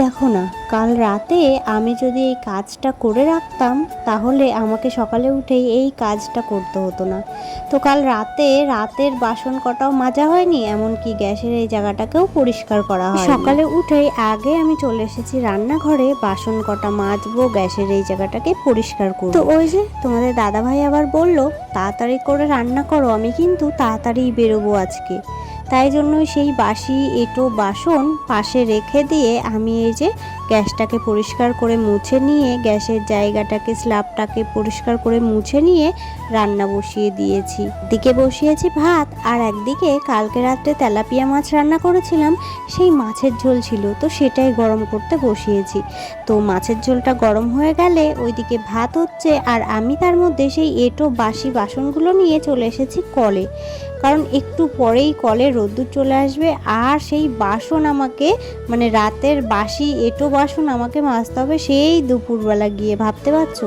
দেখো না কাল রাতে আমি যদি এই কাজটা করে রাখতাম তাহলে আমাকে সকালে উঠেই এই কাজটা করতে হতো না। তো কাল রাতে রাতের বাসন কটাও মাজা হয়নি এমনকি গ্যাসের এই জায়গাটাকেও পরিষ্কার করা হয় সকালে উঠেই আগে আমি চলে এসেছি রান্নাঘরে বাসন কটা মাজবো গ্যাসের এই জায়গাটাকে পরিষ্কার করব। তো ওই যে তোমাদের দাদা ভাই আবার বলল তাড়াতাড়ি করে রান্না করো আমি কিন্তু তাড়াতাড়ি বেরোবো আজকে। তাই জন্য সেই বাসি এটো বাসন পাশে রেখে দিয়ে আমি এই যে গ্যাসটাকে পরিষ্কার করে মুছে নিয়ে, গ্যাসের জায়গাটাকে, স্ল্যাবটাকে পরিষ্কার করে মুছে নিয়ে রান্না বসিয়ে দিয়েছি। দিকে বসিয়েছি ভাত আর একদিকে কালকে রাত্রে তেলাপিয়া মাছ রান্না করেছিলাম, সেই মাছের ঝোল ছিল, তো সেটাই গরম করতে বসিয়েছি। তো মাছের ঝোলটা গরম হয়ে গেলে ওইদিকে ভাত হচ্ছে আর আমি তার মধ্যে সেই এঁটো বাসি বাসনগুলো নিয়ে চলে এসেছি কলে। কারণ একটু পরেই কলে রোদ্দুর চলে আসবে আর সেই বাসন আমাকে মানে রাতের বাসি এঁটো বাসন আমাকে মাজতে হবে। সেই দুপুরবেলা গিয়ে, ভাবতে পারছ?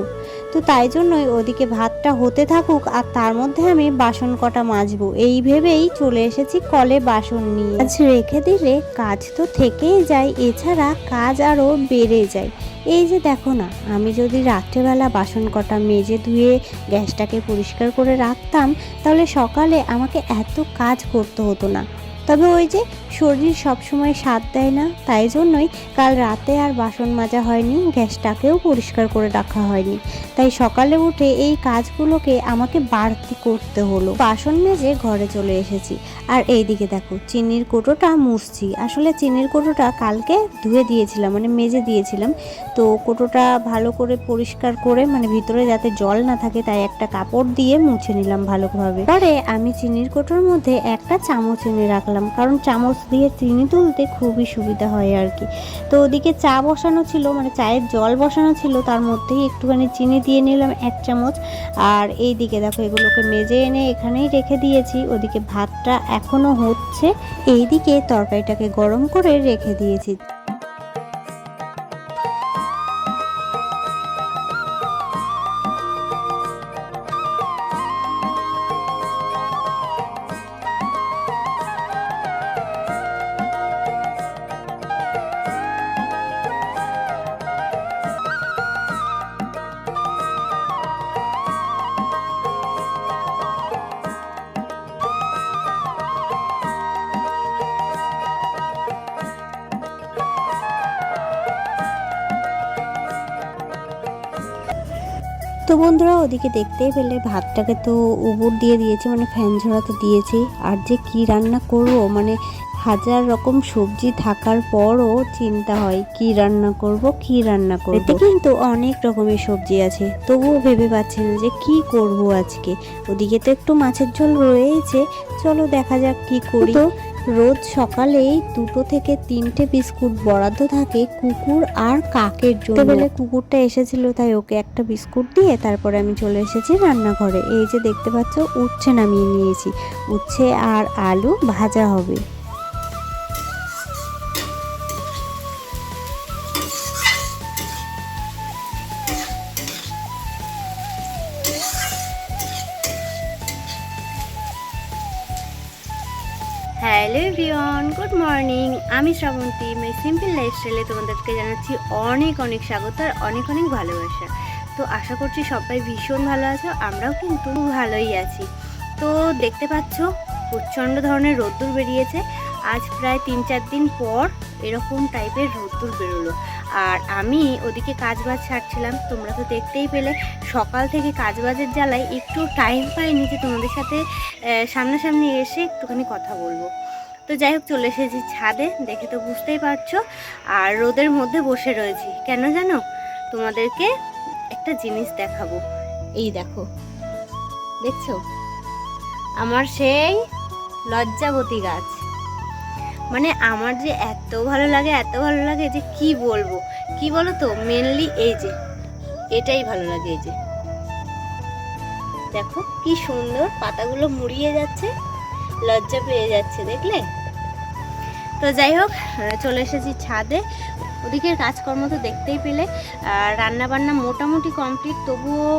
তো তাই জন্যই ওদিকে ভাতটা হতে থাকুক, আর তার মধ্যে আমি বাসন কটা মাজবো। এই ভেবেই চলে এসেছি কলে বাসন নিয়ে। আজ রেখে দিলে কাজ তো থেকেই যায়, এছাড়া কাজ আরও বেড়ে যায়। এই যে দেখো না, আমি যদি রাত্রেবেলা বাসন কটা মেজে ধুয়ে গ্যাসটাকে পরিষ্কার করে রাখতাম, তাহলে সকালে আমাকে এত কাজ করতে হতো না। তবে ওই যে শরীর সবসময় সাথ দেয় না, তাই জন্যই কাল রাতে আর বাসন মাজা হয়নি, গ্যাসটাকেও পরিষ্কার করে রাখা হয়নি। তাই সকালে উঠে এই কাজগুলোকে আমাকে বাড়তি করতে হলো। বাসন মেজে ঘরে চলে এসেছি। আর এইদিকে দেখো, চিনির কোটোটা মুছছি। আসলে চিনির কোটোটা কালকে ধুয়ে দিয়েছিলাম মানে মেজে দিয়েছিলাম। তো কোটোটা ভালো করে পরিষ্কার করে মানে ভিতরে যাতে জল না থাকে, তাই একটা কাপড় দিয়ে মুছে নিলাম ভালোভাবে। পরে আমি চিনির কোটোর মধ্যে একটা চামচ এনে রাখলাম। কারণ চামচ দিয়ে চিনি তুলতে খুবই সুবিধা হয় আর কি। তো ওদিকে চা বসানো ছিল মানে চায়ের জল বসানো ছিল, তার মধ্যেই একটুখানি চিনি দিয়ে নিলাম এক চামচ। আর এই দিকে দেখো, এগুলোকে মেজে এনে এখানেই রেখে দিয়েছি। ওদিকে ভাতটা এখনও হচ্ছে। এই দিকে তরকারিটাকে গরম করে রেখে দিয়েছি। তো বন্ধুরা, ওদিকে দেখতেই পেলে ভাতটাকে তো উপর দিয়ে দিয়েছি মানে ফ্যান ঝরাতে দিয়েছি। আর যে কি রান্না করব মানে হাজার রকম সবজি থাকার পরও চিন্তা হয়, কি রান্না করব, কি রান্না করব। এতে কিন্তু অনেক রকমের সবজি আছে, তবুও ভেবে পাচ্ছি না যে কি করব আজকে। ওদিকে তো একটু মাছের ঝোল রয়েছে চলো দেখা যাক কি করি। রোজ সকালেই দুটো থেকে তিনটে বিস্কুট বরাদ্দ থাকে কুকুর আর কাকের জন্য। বলে কুকুরটা এসেছিল, তাই ওকে একটা বিস্কুট দিয়ে তারপরে আমি চলে এসেছি রান্নাঘরে। এই যে দেখতে পাচ্ছ, উচ্ছে নামিয়ে নিয়েছি। উচ্ছে আর আলু ভাজা হবে। Hello everyone, good morning. আমি শ্রাবন্তী মাই সিম্পল লাইফস্টাইলে তোমাদেরকে জানাচ্ছি অনেক অনেক স্বাগত আর অনেক অনেক ভালোবাসা। তো আশা করছি সবাই ভীষণ ভালো আছো, আমরাও কিন্তু ভালোই আছি। তো দেখতে পাচ্ছ, প্রচণ্ড ধরনের রোদ্দুর বেরিয়েছে। আজ প্রায় তিন চার দিন পর এরকম টাইপের রোদ্দুর বেরোলো। আর আমি ওদিকে কাজ বাজ ছাড়ছিলাম, তোমরা তো দেখতেই পেলে, সকাল থেকে কাজ বাজের জ্বালায় একটু টাইম পাইনি যে তোমাদের সাথে সামনাসামনি এসে একটুখানি কথা বলব। তো যাই হোক, চলে এসেছি ছাদে, দেখে তো বুঝতেই পারছ। আর রোদের মধ্যে বসে রয়েছি। কেন জানো? তোমাদেরকে একটা জিনিস দেখাবো। এই দেখো, দেখছ? আমার সেই লজ্জাবতী গাছ। মানে আমার যে এত ভালো লাগে, এত ভালো লাগে যে কি বলব? কি বলো তো মেনলি এই যে, এটাই ভালো লাগে এই যে। দেখো কি সুন্দর পাতাগুলো মুড়িয়ে যাচ্ছে, লজ্জা পেয়ে যাচ্ছে, দেখলে? তো যাই হোক চলে এসেছি ছাদে। ওদিকের কাজকর্ম তো দেখতেই পেলে। রান্না বান্না মোটামুটি কমপ্লিট তবুও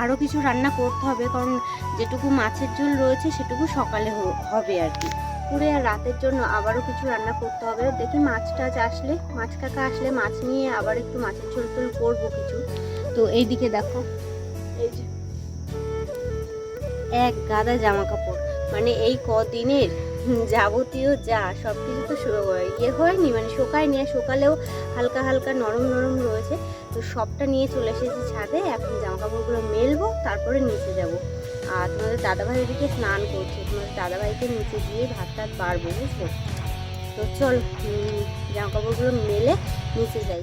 আরও কিছু রান্না করতে হবে। কারণ যেটুকু মাছের ঝোল রয়েছে, সেটুকু সকালে হবে আর কি। দুপুরে আর রাতের জন্য আবারও কিছু রান্না করতে হবে। দেখি মাছ টাছ আসলে, মাছ কাকা আসলে মাছ নিয়ে আবার একটু মাছের ঝোল টোল করব কিছু। তো এইদিকে দেখো, এই যে এক গাদা জামা কাপড় মানে এই কদিনের যাবতীয় যা সব কিছু তো ইয়ে হয়নি মানে শুকায়নি। আর সকালেও হালকা হালকা নরম নরম রয়েছে। তো সবটা নিয়ে চলে এসেছি ছাদে। এখন জামা কাপড়গুলো মেলবো, তারপরে নিচে যাব। আর তোমাদের দাদাভাই ওদিকে স্নান করছে। তোমাদের দাদাভাইকে নিচে গিয়ে ভাত টাত পারব বুঝলো? তো চল জামা কাপড়গুলো মেলে নিচে যাই।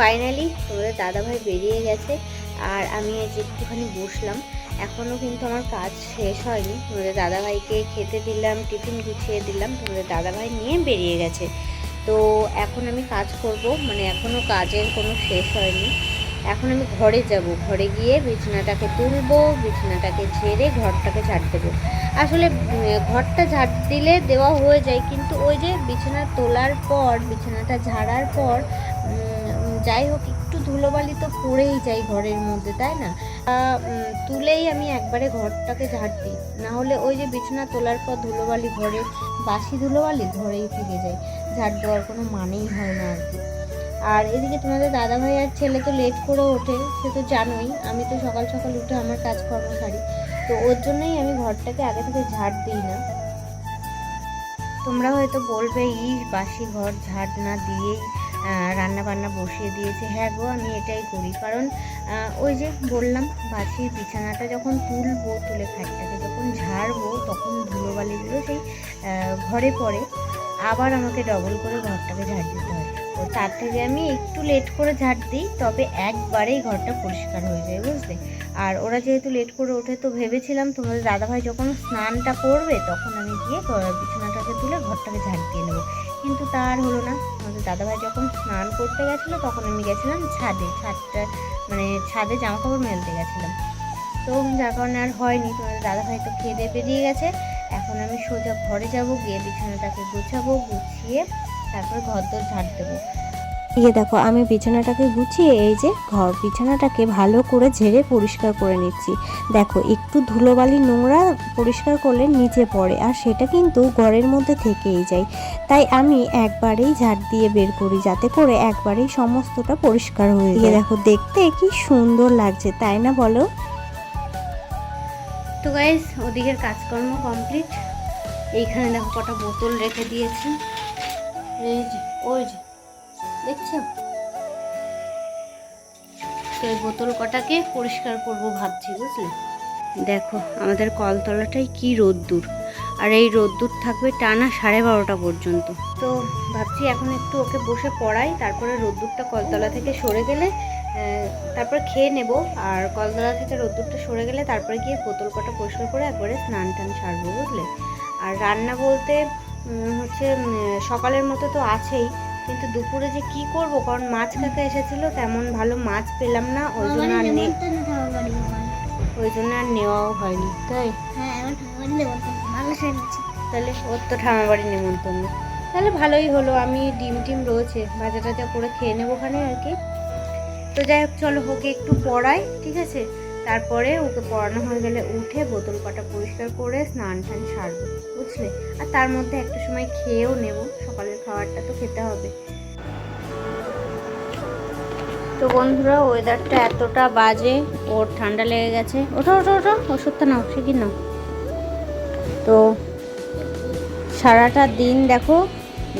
ফাইনালি তোমাদের দাদাভাই বেরিয়ে গেছে আর আমি আজ একটুখানি বসলাম। এখনও কিন্তু আমার কাজ শেষ হয়নি। তোমাদের দাদাভাইকে খেতে দিলাম, টিফিন গুছিয়ে দিলাম তোমাদের দাদাভাই নিয়ে বেরিয়ে গেছে। তো এখন আমি কাজ করব মানে এখনও কাজের কোনো শেষ হয়নি। এখন আমি ঘরে যাব, ঘরে গিয়ে বিছানাটাকে তুলবো, বিছানাটাকে ঝেড়ে ঘরটাকে ঝাড় দেবো। আসলে ঘরটা ঝাড় দিলে দেওয়া হয়ে যায়, কিন্তু ওই যে বিছানা তোলার পর, বিছানাটা ঝাড়ার পর যাই হোক, একটু ধুলোবালি তো পড়েই যাই ঘরের মধ্যে, তাই না? তুলেই আমি একবারে ঘরটাকে ঝাড় দিই। না হলে ওই যে বিছানা তোলার পর ধুলোবালি ঘরে, বাসি ধুলোবালি ঘরেই থেকে যায়। ঝাড় দেওয়ার কোনো মানেই হয় না আর কি। আর এদিকে তোমাদের দাদাভাই আর ছেলে তো লেট করে ওঠে, সে তো জানোই, আমি তো সকাল সকাল উঠে আমার কাজকর্ম সারি। তো ওর জন্যই আমি ঘরটাকে আগে থেকে ঝাড় দিই না। তোমরা হয়তো বলবে ই বাসি ঘর, ঝাড় না দিয়েই রান্না বান্না বসিয়ে দিয়েছে। হ্যাঁ গো, আমি এটাই করি। কারণ ওই যে বললাম বাসি বিছানাটা যখন তুলবো, তুলে খাটটাকে যখন ঝাড়বো, তখন ধুলোবালিগুলো সেই ঘরে পড়ে। আবার আমাকে ডবল করে ঘরটাকে ঝাড় দিতে হয়। তো তার থেকে আমি একটু লেট করে ঝাড় দিই, তবে একবারেই ঘরটা পরিষ্কার হয়ে যায়, বুঝলে? আর ওরা যেহেতু লেট করে ওঠে, তো ভেবেছিলাম তোমাদের দাদাভাই যখন স্নানটা করবে, তখন আমি গিয়ে বিছানাটাকে তুলে ঘরটাকে ঝাড় দিয়ে নেব। কিন্তু তার হলো না। আমাদের দাদাভাই যখন স্নান করতে গেছিল, তখন আমি গেছিলাম ছাদে। ছাদটা মানে ছাদে জামা কাপড় মেলতে গেছিলাম। তো যার কারণে আর হয়নি। তোমাদের দাদাভাই তো খেয়ে দিয়ে বেরিয়ে গেছে। এখন আমি সোজা ঘরে যাব, গিয়ে বিছানাটাকে গুছাবো, গুছিয়ে তারপর ঘর দর ঝাড় দেবো। এই দেখো, আমি বিছানাটাকে গুছিয়ে এই যে ঘর বিছানাটাকে ভালো করে ঝেড়ে পরিষ্কার করে নিচ্ছি। দেখো, একটু ধুলোবালি নোংরা পরিষ্কার করলে নিচে পড়ে, আর সেটা কিন্তু ঘরের মধ্যে থেকেই যায়। তাই আমি একবারেই ঝাড় দিয়ে বের করি, যাতে করে একবারেই সমস্তটা পরিষ্কার হয়ে যায়। দেখো, দেখতে কি সুন্দর লাগছে, তাই না বলো? তো গাইজ ওদিকের কাজকর্ম কমপ্লিট এইখানে দেখো কটা বোতল রেখে দিয়েছে। এই যে, ওই যে। দেখছ? তো এই বোতল কটাকে পরিষ্কার করব ভাবছি, বুঝলে? দেখো, আমাদের কলতলাটাই কি রোদ্দুর। আর এই রোদ্দুর থাকবে টানা সাড়ে বারোটা পর্যন্ত। তো ভাবছি এখন একটু ওকে বসে পড়াই, তারপরে রোদ্দুরটা কলতলা থেকে সরে গেলে তারপরে খেয়ে নেব। আর কলতলা থেকে রোদ্দুরটা সরে গেলে তারপরে গিয়ে বোতল কটা পরিষ্কার করে একবারে স্নান টান সারবো, বুঝলে? আর রান্না বলতে হচ্ছে সকালের মতো তো আছেই কিন্তু দুপুরে যে কি করব? কারণ মাছ কাকা এসেছিল তেমন ভালো মাছ পেলাম না ওই জন্য আর নেই ওই জন্য আর নেওয়াও হয়নি তাই? তাহলে ওর তো ঠামা বাড়ি নেমন্তন্ন তাহলে ভালোই হলো আমি ডিম টিম রয়েছে ভাজা টাজা করে খেয়ে নেব ওখানে আর কি। তো যাই হোক চলো ওকে একটু পড়াই ঠিক আছে? তারপরে ওকে পড়ানো হয়ে গেলে উঠে বোতল কটা পরিষ্কার করে স্নান টান সারবো, বুঝলে? আর তার মধ্যে একটা সময় খেয়েও নেব, সকালের খাবারটা তো খেতে হবে। তো বন্ধুরা ওয়েদারটা এতটা বাজে, ওর ঠান্ডা লেগে গেছে। ওঠো ওঠো ওঠো, ওষুধটা নাও সে কি নাও। তো সারাটা দিন দেখো,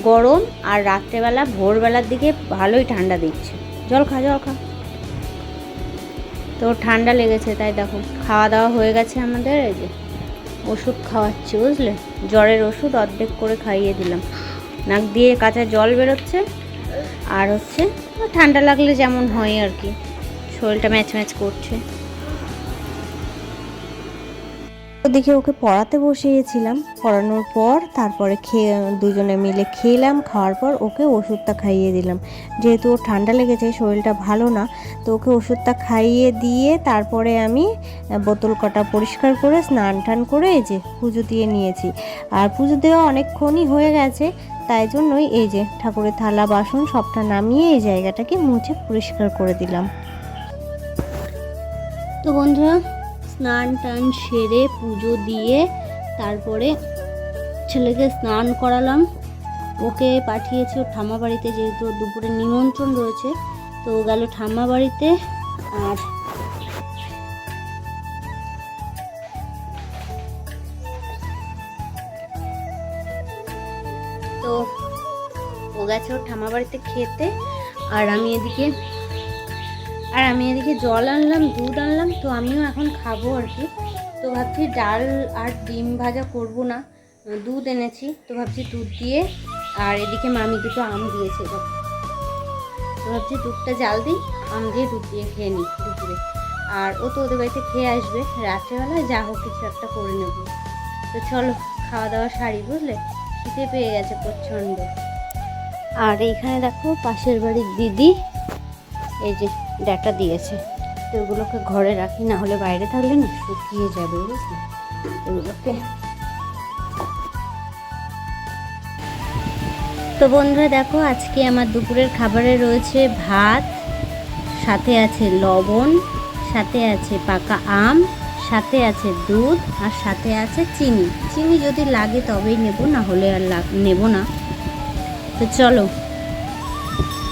গরম আর রাত্রেবেলা, ভোরবেলার দিকে ভালোই ঠান্ডা দিচ্ছে। জল খা জল খা। তো ঠান্ডা লেগেছে, তাই দেখো খাওয়া দাওয়া হয়ে গেছে আমাদের, এই যে ওষুধ খাওয়াচ্ছি, বুঝলে? জ্বরের ওষুধ অর্ধেক করে খাইয়ে দিলাম। নাক দিয়ে কাঁচা জল বেরোচ্ছে, আর হচ্ছে, ঠান্ডা লাগলে যেমন হয় আর কি। শরীরটা ম্যাচ ম্যাচ করছে। ওদিকে ওকে পড়াতে বসিয়েছিলাম। পড়ানোর পর তারপরে খেয়ে, দুজনে মিলে খেলাম, খাওয়ার পর ওকে ওষুধটা খাইয়ে দিলাম। যেহেতু ওর ঠান্ডা লেগেছে, শরীরটা ভালো না, তো ওকে ওষুধটা খাইয়ে দিয়ে তারপরে আমি বোতল কটা পরিষ্কার করে, স্নান টান করে এই যে পুজো দিয়ে নিয়েছি। আর পুজো দেওয়া অনেকক্ষণই হয়ে গেছে, তাই জন্যই এই যে ঠাকুরের থালা, বাসন সবটা নামিয়ে এই জায়গাটাকে মুছে পরিষ্কার করে দিলাম। তো বন্ধুরা স্নান টান সেরে পুজো দিয়ে তারপরে ছেলেকে স্নান করালাম। ওকে পাঠিয়েছি ওর ঠাম্মা বাড়িতে, যেহেতু দুপুরে নিমন্ত্রণ রয়েছে, তো ও গেল ঠাম্মা বাড়িতে আর তো ও গেছে ওর ঠাম্মা বাড়িতে খেতে। আর আমি এদিকে আর আমি এদিকে জল আনলাম, দুধ আনলাম, তো আমিও এখন খাব আর কি। তো ভাবছি ডাল আর ডিম ভাজা করব না, দুধ এনেছি, তো ভাবছি দুধ দিয়ে, আর এদিকে মামি দুটো আম দিয়েছে তো ভাবছি দুধটা জাল দিই, আম দিয়ে দুধ দিয়ে খেয়ে নিই দুপুরে। আর ও তো ওদের বাড়িতে খেয়ে আসবে, রাত্রেবেলায় যা হোক কিছু একটা করে নেব। তো চলো, খাওয়া দাওয়া সারি, বুঝলে? শীতে পেয়ে গেছে প্রচণ্ড। আর এইখানে দেখো পাশের বাড়ির দিদি, এই যে ডাটা দিয়েছে। তো ওগুলোকে ঘরে রাখি না হলে বাইরে থাকলে না শুকিয়ে যাবে, বুঝলি? এগুলোকে তো বন্ধুরা দেখো, আজকে আমার দুপুরের খাবারে রয়েছে ভাত, সাথে আছে লবণ, সাথে আছে পাকা আম, সাথে আছে দুধ, আর সাথে আছে চিনি। চিনি যদি লাগে তবেই নেব না হলে আর নেব না। তো চলো,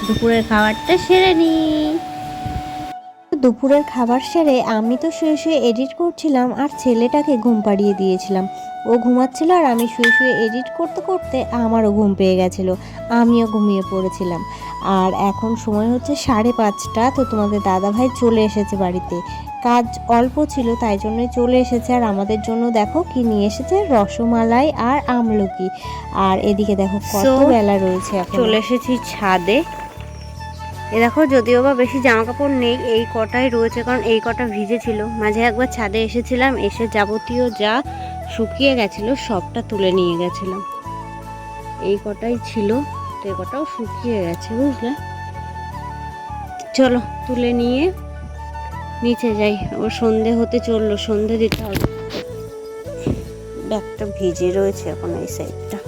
দুপুরের খাবারটা সেরে নিই। দুপুরের খাবার সেরে আমি তো শুয়ে শুয়ে এডিট করছিলাম আর ছেলেটাকে ঘুম পাড়িয়ে দিয়েছিলাম। ও ঘুমাচ্ছিল আর আমি শুয়ে শুয়ে এডিট করতে করতে আমারও ঘুম পেয়ে গেছিল। আমিও ঘুমিয়ে পড়েছিলাম। আর এখন সময় হচ্ছে সাড়ে পাঁচটা তো তোমাদের দাদাভাই চলে এসেছে বাড়িতে। কাজ অল্প ছিল তাই জন্যই চলে এসেছে। আর আমাদের জন্য দেখো কি নিয়ে এসেছে রসমালাই আর আমলকি। আর এদিকে দেখো কত বেলা রয়েছে চলে এসেছি ছাদে। এ দেখো, যদিও বা বেশি জামা কাপড় নেই, এই কটাই রয়েছে, কারণ এই কটা ভিজে ছিল মাঝে একবার ছাদে এসেছিলাম, এসে যাবতীয় যা শুকিয়ে গেছিল, সবটা তুলে নিয়ে গেছিলাম। এই কটাই ছিল, তো এই কটাও শুকিয়ে গেছে, বুঝলে? চলো, তুলে নিয়ে নিচে যাই। ও সন্ধে হতে চলল, সন্ধে দিতে হবে। ব্যাগটা ভিজে রয়েছে এখন এই সাইডটা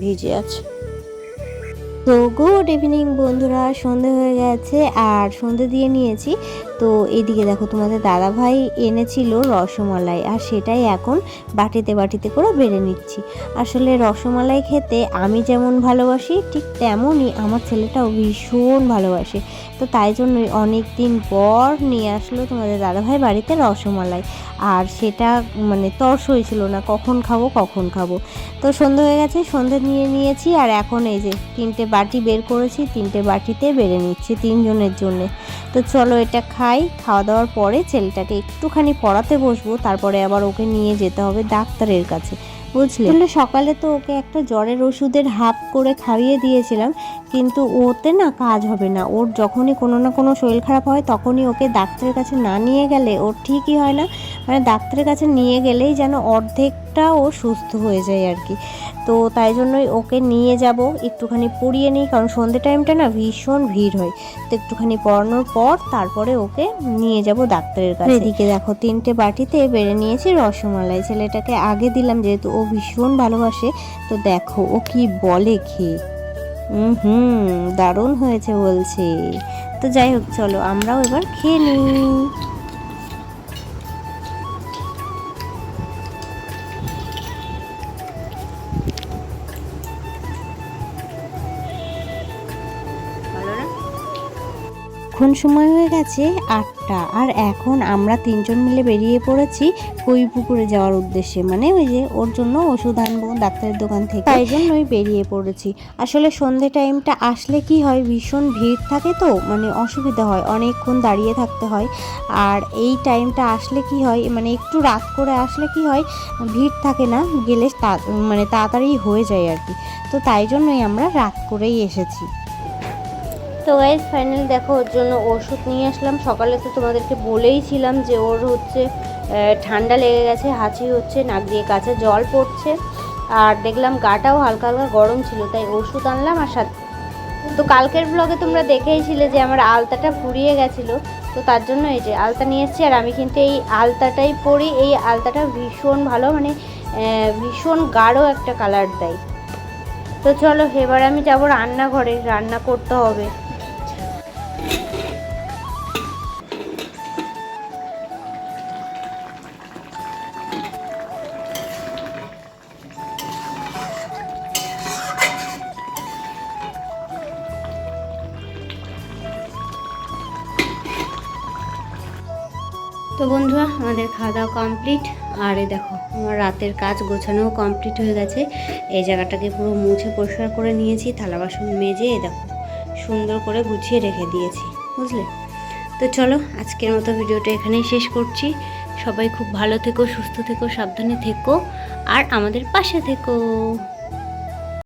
ভিজে আছে। তো গুড ইভিনিং বন্ধুরা সন্ধে হয়ে গেছে আর সন্ধে দিয়ে নিয়েছি তো এদিকে দেখো তোমাদের দাদা ভাই এনেছিল রসমালাই, আর সেটাই এখন বাটিতে বাটিতে করে বেড়ে নিচ্ছি। আসলে রসমালাই খেতে আমি যেমন ভালোবাসি, ঠিক তেমনই আমার ছেলেটাও ভীষণ ভালোবাসে। তো তাই জন্যই অনেক দিন পর নিয়ে আসলো তোমাদের দাদা ভাই বাড়িতে রসমালাই। আর সেটা মানে তর্স হয়েছিল না, কখন খাব কখন খাব। তো সন্ধে হয়ে গেছে, সন্ধে নিয়ে নিয়েছি, আর এখন এই যে তিনটে বাটি বের করেছি, তিনটে বাটিতে বেড়ে নিচ্ছি তিনজনের জন্যে। তো চলো এটা খাই খাওয়া দাওয়ার পরে ছেলেটাকে একটুখানি পড়াতে বসবো তারপরে আবার ওকে নিয়ে যেতে হবে ডাক্তারের কাছে। বুঝলে? সকালে তো ওকে একটা জ্বরের ওষুধের হাফ করে খাইয়ে দিয়েছিলাম কিন্তু ওতে না কাজ হবে না। ওর যখনই কোনো না কোনো শরীর খারাপ হয় তখনই ওকে ডাক্তারের কাছে না নিয়ে গেলে ওর ঠিকই হয় না। মানে ডাক্তারের কাছে নিয়ে গেলেই যেন অর্ধেকটা ও সুস্থ হয়ে যায় আর কি। তো তাই জন্যই ওকে নিয়ে যাব, একটুখানি পড়িয়ে নিই, কারণ সন্ধে টাইমটা না ভীষণ ভিড় হয়। তো একটুখানি পড়ানোর পর তারপরে ওকে নিয়ে যাব ডাক্তারের কাছে। এদিকে দেখো, তিনটে বাটিতে বেড়ে নিয়েছি রসমালাই। ছেলেটাকে আগে দিলাম, যেহেতু ও ভীষণ ভালোবাসে। তো দেখো, ও কি বলে খেয়ে হুম, দারুণ হয়েছে বলছে। তো যাই হোক, চলো আমরাও এবার খেয়ে নিই। এখন সময় হয়ে গেছে, আটটা। আর এখন আমরা তিনজন মিলে বেরিয়ে পড়েছি কই পুকুরে যাওয়ার উদ্দেশ্যে। মানে ওই যে ওর জন্য ওষুধ আনব ডাক্তারের দোকান থেকে। তাই জন্যই বেরিয়ে পড়েছি। আসলে সন্ধে টাইমটা আসলে কি হয়, ভীষণ ভিড় থাকে তো মানে অসুবিধা হয়, অনেকক্ষণ দাঁড়িয়ে থাকতে হয়। আর এই টাইমটা আসলে কি হয় মানে একটু রাত করে আসলে কি হয়, ভিড় থাকে না, গেলে মানে তাড়াতাড়ি হয়ে যায় আর কি। তো তাই জন্যই আমরা রাত করেই এসেছি। তো গাইজ ফাইনালি দেখো, ওর জন্য ওষুধ নিয়ে আসলাম। সকালে তো তোমাদেরকে বলেইছিলাম যে ওর হচ্ছে ঠান্ডা লেগে গেছে, হাঁচি হচ্ছে, নাক দিয়ে কাছে জল পড়ছে। আর দেখলাম গাটাও হালকা হালকা গরম ছিল, তাই ওষুধ আনলাম আর সাথে তো কালকের ব্লগে তোমরা দেখেইছিলে যে আমার আলতাটা ফুরিয়ে গেছিল। তো তার জন্য এই যে আলতা নিয়ে এসেছি, আর আমি কিন্তু এই আলতাটাই পরি। এই আলতাটা ভীষণ ভালো মানে ভীষণ গাঢ় একটা কালার দেয়। তো চলো, এবার আমি যাব রান্নাঘরে, রান্না করতে হবে। তো বন্ধুরা, আমাদের খাওয়া দাওয়া কমপ্লিট আর এই দেখো, আমার রাতের কাজ গোছানোও কমপ্লিট হয়ে গেছে। এই জায়গাটাকে পুরো মুছে পরিষ্কার করে নিয়েছি, থালা বাসন মেজে, এই দেখো, সুন্দর করে গুছিয়ে রেখে দিয়েছি, বুঝলে? তো চলো, আজকের মতো ভিডিওটা এখানেই শেষ করছি। সবাই খুব ভালো থেকো, সুস্থ থেকো, সাবধানে থেকো, আর আমাদের পাশে থেকো।